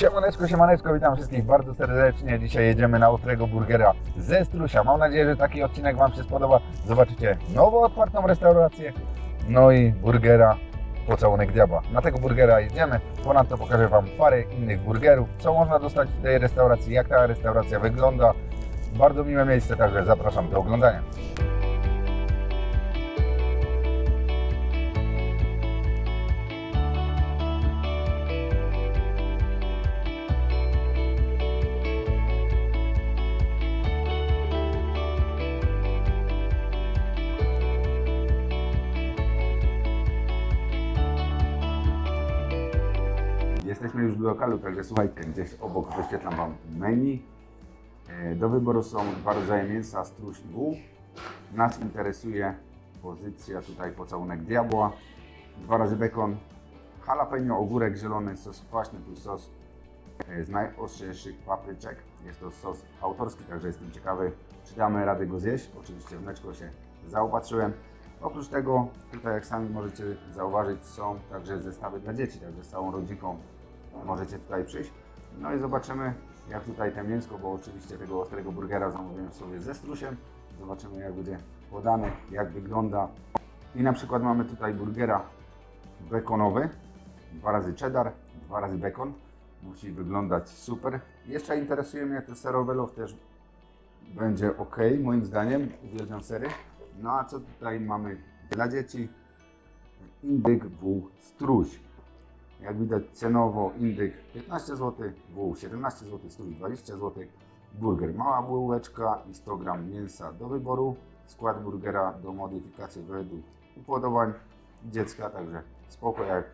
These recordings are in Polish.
Siemaneczko, siemaneczko, witam wszystkich bardzo serdecznie. Dzisiaj jedziemy na ostrego burgera ze Strusia. Mam nadzieję, że taki odcinek Wam się spodoba. Zobaczycie nowo otwartą restaurację, no i burgera pocałunek diabła. Na tego burgera jedziemy. Ponadto pokażę Wam parę innych burgerów, co można dostać w tej restauracji, jak ta restauracja wygląda. Bardzo miłe miejsce, także zapraszam do oglądania. Jesteśmy już w lokalu, także słuchajcie, gdzieś obok wyświetlam Wam menu. E, Do wyboru są dwa rodzaje mięsa, struś i wół. Nas interesuje pozycja tutaj pocałunek diabła, dwa razy bekon, jalapeno, ogórek zielony, sos kwaśny plus sos e, z najostrzejszych papryczek. Jest to sos autorski, także jestem ciekawy, czy damy radę go zjeść. Oczywiście wneczko się zaopatrzyłem. Oprócz tego, tutaj jak sami możecie zauważyć, są także zestawy dla dzieci, także z całą rodzinką możecie tutaj przyjść. No i zobaczymy, jak tutaj te mięsko, bo oczywiście tego ostrego burgera zamówiłem sobie ze strusiem. Zobaczymy, jak będzie podany, jak wygląda. I na przykład mamy tutaj burgera bekonowy, dwa razy cheddar, dwa razy bekon. Musi wyglądać super. Jeszcze interesuje mnie to serowelow też będzie ok, moim zdaniem. Uwielbiam sery. No a co tutaj mamy dla dzieci? Indyk wół struś. Jak widać cenowo indyk 15 zł, wół 17 zł, struś 20 zł, burger mała bułeczka i 100 g mięsa do wyboru. Skład burgera do modyfikacji według upodobań dziecka, także spoko jak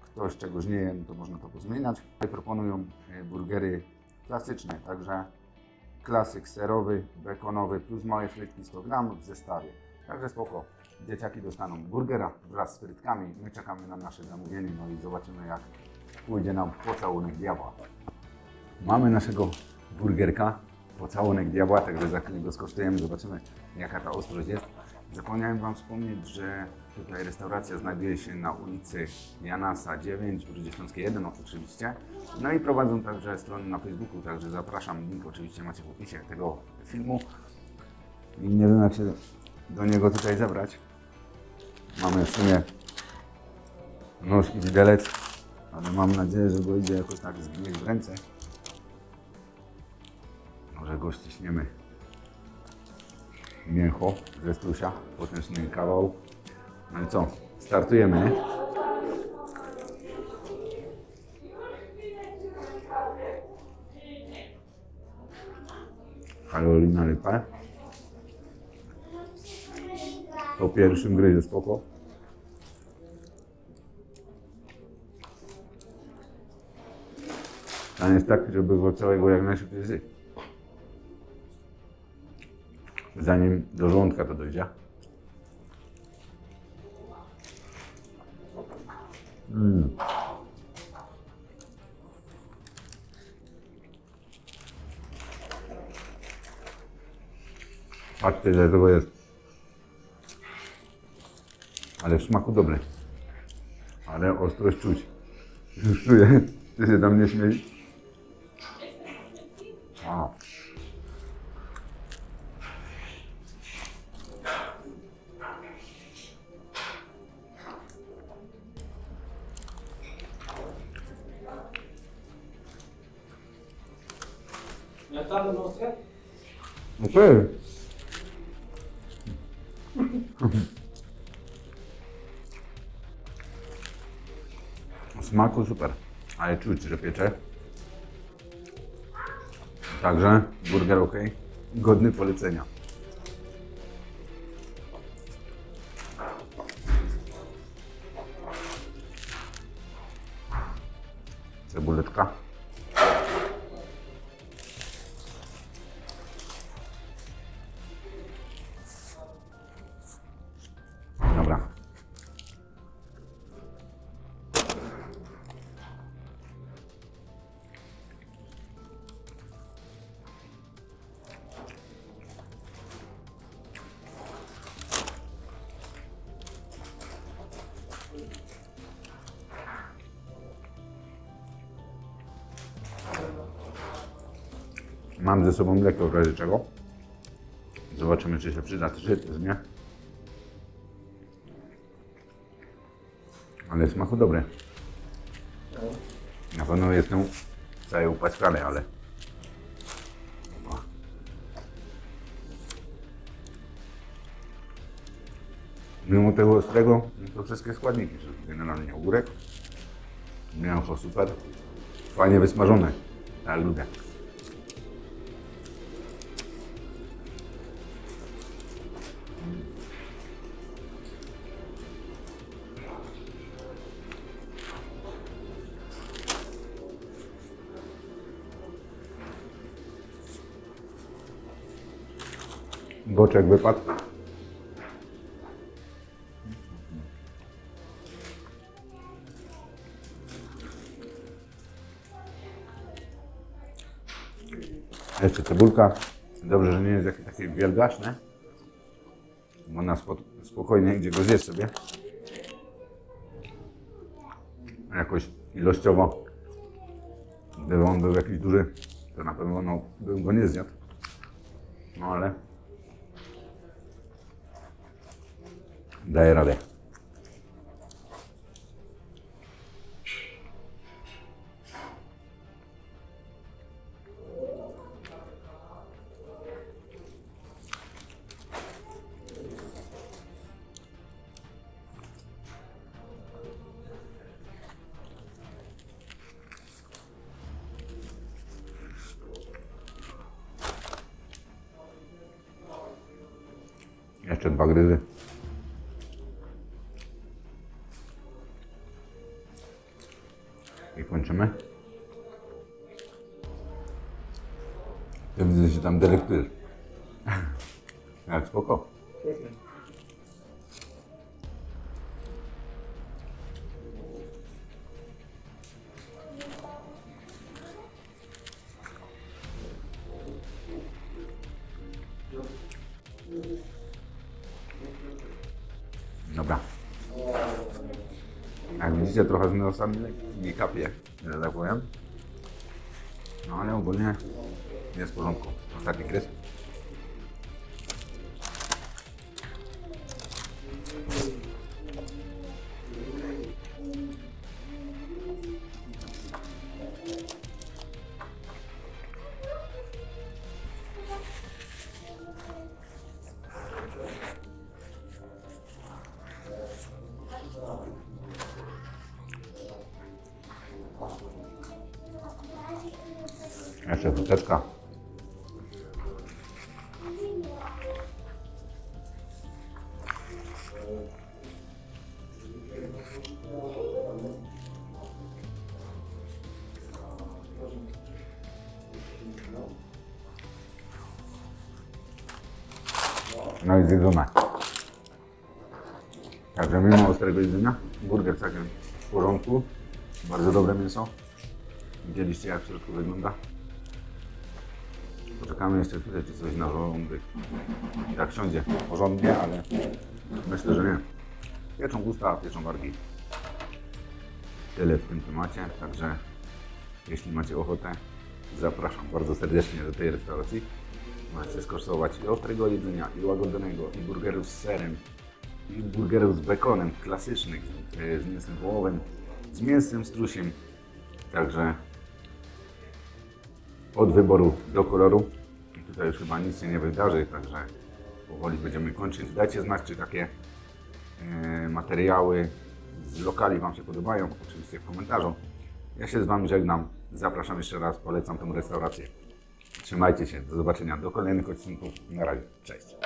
ktoś czegoś nie je, no to można to pozmieniać. Proponują e, burgery klasyczne, także klasyk serowy, bekonowy plus małe frytki 100 g w zestawie. Także spoko. Dzieciaki dostaną burgera wraz z frytkami. My czekamy na nasze zamówienie, no i zobaczymy jak pójdzie nam pocałunek diabła. Mamy naszego burgerka, pocałunek diabła, także za chwilę go skosztujemy, zobaczymy jaka ta ostrość jest. Zapomniałem Wam wspomnieć, że tutaj restauracja znajduje się na ulicy Janasa 9, ulicy Śląskiej 1 oczywiście. No i prowadzą także stronę na Facebooku, także zapraszam, link oczywiście macie w opisie tego filmu. I nie wiem jak się do niego tutaj zabrać. Mamy w sumie nóż i widelec, ale mam nadzieję, że go idzie jakoś tak zgnieść w ręce. Może go ściśniemy mięcho ze strusia, potężny kawał. No i co? Startujemy? Karolina Rypę. Po pierwszym gryzie spoko. Plan jest tak, żeby go całego jak najszybciej zjeść. Zanim do żołądka to dojdzie. Mm. Patrzcie, ile tego jest. Ale w smaku dobry. Ale ostrość czuć. Już czuję. Ty się tam nie śmiej. A. Okej. W smaku super, ale czuć, że piecze. Także burger ok, godny polecenia. Cebuleczka. Mam ze sobą mleko w razie czego. Zobaczymy, czy się przyda, czy nie. Ale smaku dobry. Na pewno jestem cały upaćkany, ale... Mimo tego ostrego, to wszystkie składniki, generalnie ogórek, mięso super, fajnie wysmażone, ale lubię. Boczek wypadł. Jeszcze cebulka. Dobrze, że nie jest jakieś takie wielgaczne. Można spo, spokojnie gdzie go zjeść sobie. Jakoś ilościowo. Gdyby on był jakiś duży, to na pewno no, bym go nie zjadł. No ale daje radę. Jeszcze dwa gryzy. Ja widzę, że tam delektujesz. Jak spoko. Dobra. Jak widzicie, trochę z nosami nie kapie, że tak powiem. No ale ogólnie jest w porządku. Ostatni krys. Jeszcze chusteczka. No i zjedzone. Także mimo ostrego jedzenia, burger całkiem w porządku. Bardzo dobre mięso. Widzieliście jak w środku wygląda? Poczekamy jeszcze chwilę, czy coś na żołądek i tak siądzie porządnie, ale myślę, że nie. Pieczą usta, pieczą wargi. Tyle w tym temacie, także jeśli macie ochotę, zapraszam bardzo serdecznie do tej restauracji. Możecie skosztować i ostrego jedzenia, i łagodzonego, i burgerów z serem, i burgerów z bekonem, klasycznych, e, z mięsem wołowym, z mięsem strusiem. Także od wyboru do koloru. I tutaj już chyba nic się nie wydarzy, także powoli będziemy kończyć. Dajcie znać, czy takie e, materiały z lokali Wam się podobają, oczywiście w komentarzu. Ja się z Wami żegnam. Zapraszam jeszcze raz, polecam tę restaurację. Trzymajcie się, do zobaczenia do kolejnych odcinków. Na razie, cześć.